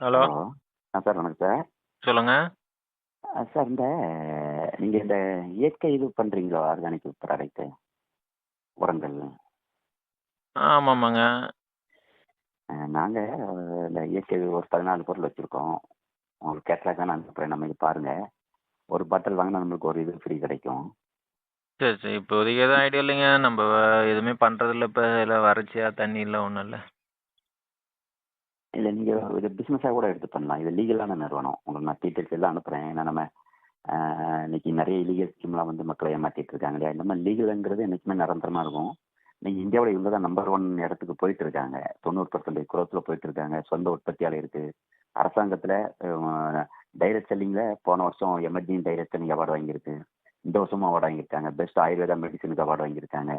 Hello. ஆ sir வணக்கம் sir. சொல்லுங்க. சார் இந்த நீங்கள் இந்த இயற்கை இது பண்ணுறீங்களோ ஆர்கானிக் ப்ராடக்ட்டு உரங்கள். ஆமாமாங்க. நாங்கள் இந்த இயற்கை ஒரு பதினாலு பொருள் வச்சுருக்கோம். உங்களுக்கு கேட்லாக் தான் அனுப்புகிறேன் நம்ம இது பாருங்கள் ஒரு பாட்டில் வாங்கினா நம்மளுக்கு ஒரு இது ஃப்ரீ கிடைக்கும். சரி சரி. இப்போதைக்கு எதுவும் ஐடியா இல்லைங்க. நம்ம எதுவுமே பண்ணுறதில்ல இப்போ எல்லாம் வறட்சியாக தண்ணி இல்லை ஒன்றும் இல்லை. இல்லை நீங்கள் இது பிஸ்னஸாக கூட எடுத்து பண்ணலாம். இது லீகலான நிறுவனம். உங்களுக்கு நான் டீட்டெயில்ஸ் எல்லாம் அனுப்புகிறேன் ஏன்னா நம்ம இன்னைக்கு நிறைய லீகல் ஸ்கீம்லாம் வந்து மக்களை ஏமாற்றிட்டு இருக்காங்க இல்லையா? இந்த மாதிரி லீகலுங்கிறது என்றைக்குமே நிரந்தரமாக இருக்கும். நீங்கள் இந்தியாவில் இவங்க தான் நம்பர் ஒன் இடத்துக்கு போயிட்டு இருக்காங்க. தொண்ணூறு பர்சன்டேஜ் குரோத்தில் போயிட்டு இருக்காங்க. சொந்த உற்பத்தியால் இருக்குது அரசாங்கத்தில் டைரக்ட் செல்லிங்கில் போன வருஷம் எமர்ஜிங் டைரக்ட் செல்லிங் அவார்டு வாங்கியிருக்கு. இந்த வருஷமும் அவார்டு வாங்கியிருக்காங்க. பெஸ்ட் ஆயுர்வேதா மெடிசனுக்கு அவார்டு வாங்கியிருக்காங்க.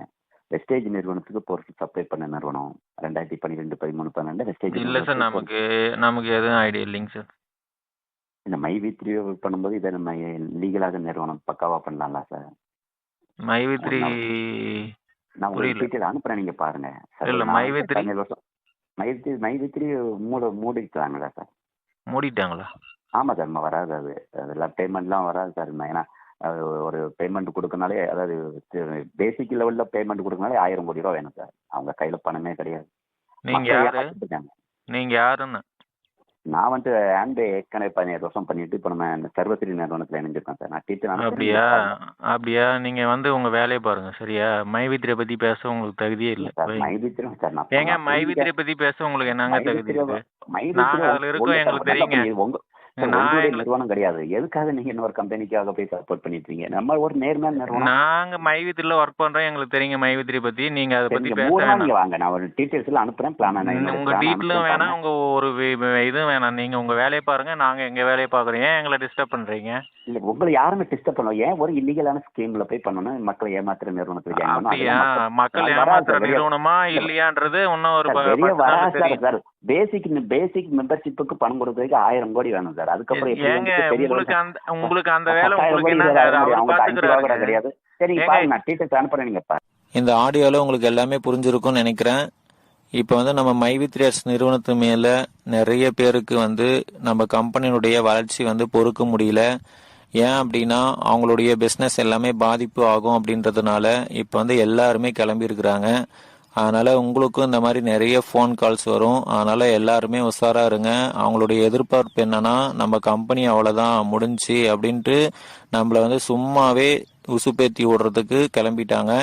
வெஸ்டேஜ் நிறுவனத்துக்கு பொருள் சப்ளை பண்ண நிறுவனம். ரெண்டாயிரத்தி பன்னிரெண்டு பதிமூணு பன்னெண்டு வெஸ்டேஜ் இல்லை சார் நமக்கு நமக்கு எதுவும் ஐடியா இல்லைங்க சார் இந்த மை வி த்ரீ பண்ணும்போது இதை நம்ம லீகலாக நிறுவனம் பக்காவாக பண்ணலாம்ல சார் மைவி த்ரீ நான் உங்களுக்கு புரியல. டீட்டெயில் அனுப்புகிறேன் நீங்கள் பாருங்கள் சார் இல்ல, my V three- my V three my V three மூட மூடிட்டாங்களா சார் மூடிட்டாங்களா? ஆமாம் சார் நம்ம வராது அது. அதெல்லாம் பேமெண்ட்லாம் வராது சார் ஏன்னா அது ஒரு பேமெண்ட் கொடுக்கனாலே அதாவது பேசிக் லெவலில் பேமெண்ட் கொடுக்கனாலே ஆயிரம் கோடி ரூபா வேணும் சார். அவங்க கையில் பணமே கிடையாது. நீங்கள் மக்கள் யாரு. நீங்கள் யாருன்னு? நான் வந்து ஆண்டு ஏற்கனவே பதினேழு வருஷம் பண்ணிட்டு இப்போ நம்ம சர்வஸ்ரீ நிறுவனத்தில் இணைஞ்சிருக்கேன் சார். நான் டீச்சர் அப்படியா? அப்படியா? நீங்கள் வந்து உங்கள் வேலையை பாருங்கள் சரியா? மைவித்திரை பற்றி பேச உங்களுக்கு தகுதியே இல்லை சார் மைவித்திரி சார். நான் ஏங்க மைவித்திரை பற்றி பேச உங்களுக்கு என்னங்க தகுதி இருக்கு நாங்க அதுல இருக்கோம், எங்களுக்கு தெரியுங்க. நிறுவனம் கிடையாது. எதுக்காக நீங்க இன்னொரு கம்பெனிக்காக போய் சப்போர்ட் பண்ணிட்டு இருக்கீங்க நம்ம ஒரு நேர்மையான நிறுவனம். நாங்க மைவித்திரில ஒர்க் பண்றோம். எங்களுக்கு தெரியுங்க மைவித்திரி பத்தி. நீங்க அதை பத்தி பேச வாங்க. நான் ஒரு டீடைல்ஸ் எல்லாம் அனுப்புறேன். பிளான் உங்க டீட்டெயிலும் வேணாம் உங்க ஒரு இதுவும் வேணாம். நீங்க உங்க வேலையை பாருங்க. நாங்க எங்க வேலையை பாக்குறோம். ஏன் எங்களை டிஸ்டர்ப் பண்றீங்க? இல்ல உங்களை யாருமே டிஸ்டர்ப் பண்ணுவோம் ஏன் ஒரு இல்லீகலான ஸ்கீம்ல போய் பண்ணணும்? மக்களை ஏமாத்துற அதெல்லாம் மக்கள் ஏமாத்துற நிறுவனமா? இல்லையான்றது இன்னும் ஒரு சார், ப- வெளிய பத்து நாள்ல வராது சார். தெரியும். சார் பேசிக் பேசிக் மெம்பர்ஷிப்புக்கு பணம் கொடுக்கறதுக்கு ஆயிரம் கோடி வேணும் சார் அதுக்கப்புறம் ஏங்க உங்களுக்கு அந்த உங்களுக்கு வேலை உங்களுக்கு என்ன கிடையாது. சரி பாருங்க நான் டீட்டெயில்ஸ் அனுப்புறேன் நீங்க பாருங்க. இந்த ஆடியோவில் உங்களுக்கு எல்லாமே புரிஞ்சிருக்கும்னு நினைக்கிறேன். இப்போ வந்து நம்ம மைவித்ரேஸ் நிறுவனத்து மேலே நிறைய பேருக்கு வந்து நம்ம கம்பெனியுடைய வளர்ச்சி வந்து பொறுக்க முடியல. ஏன் அப்படின்னா அவங்களுடைய பிஸ்னஸ் எல்லாமே பாதிப்பு ஆகும் அப்படின்றதுனால இப்போ வந்து எல்லாருமே கிளம்பி இருக்கிறாங்க அதனால் உங்களுக்கும் இந்த மாதிரி நிறைய ஃபோன் கால்ஸ் வரும். அதனால் எல்லாருமே உஷாராக இருங்க. அவங்களுடைய எதிர்பார்ப்பு என்னன்னா நம்ம கம்பெனி அவ்வளோதான் முடிஞ்சுச்சு அப்படின்ட்டு நம்மளை வந்து சும்மாவே உசுப்பேத்தி விடுறதுக்கு கிளம்பிட்டாங்க.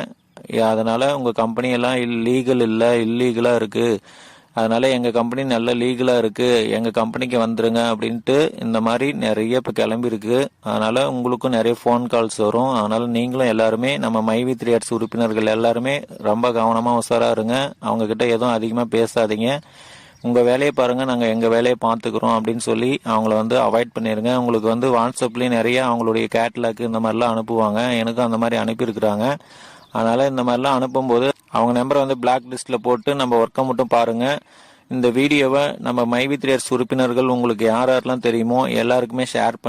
அதனால் உங்கள் கம்பெனியெல்லாம் இல் லீகல் இல்லை இல்லீகலாக இருக்குது அதனால எங்கள் கம்பெனி நல்ல லீகலாக இருக்குது எங்கள் கம்பெனிக்கு வந்துடுங்க அப்படின்ட்டு இந்த மாதிரி நிறைய இப்போ கிளம்பியிருக்கு. அதனால் உங்களுக்கும் நிறைய ஃபோன் கால்ஸ் வரும். அதனால் நீங்களும் எல்லாருமே நம்ம மைவி த்ரீ ஆர்ட்ஸ் உறுப்பினர்கள் எல்லாருமே ரொம்ப கவனமாக உசாராக இருங்க. அவங்கக்கிட்ட எதுவும் அதிகமாக பேசாதீங்க. உங்கள் வேலையை பாருங்கள் நாங்கள் எங்கள் வேலையை பார்த்துக்குறோம் அப்படின்னு சொல்லி அவங்கள வந்து அவாய்ட் பண்ணிடுங்க உங்களுக்கு வந்து வாட்ஸ்அப்லேயும் நிறைய அவங்களுடைய கேட்லாக் இந்த மாதிரிலாம் அனுப்புவாங்க. எனக்கும் அந்த மாதிரி அனுப்பியிருக்கிறாங்க. அதனால் இந்த மாதிரிலாம் அனுப்பும்போது அவங்க நம்பரை வந்து பிளாக் லிஸ்ட்ல போட்டு நம்ம ஒர்க்கை மட்டும் பாருங்க. இந்த வீடியோவை நம்ம மைவித்ரியர்ஸ் உறுப்பினர்கள் உங்களுக்கு யார் யாரெல்லாம் தெரியுமோ எல்லாருக்குமே ஷேர் பண்ணி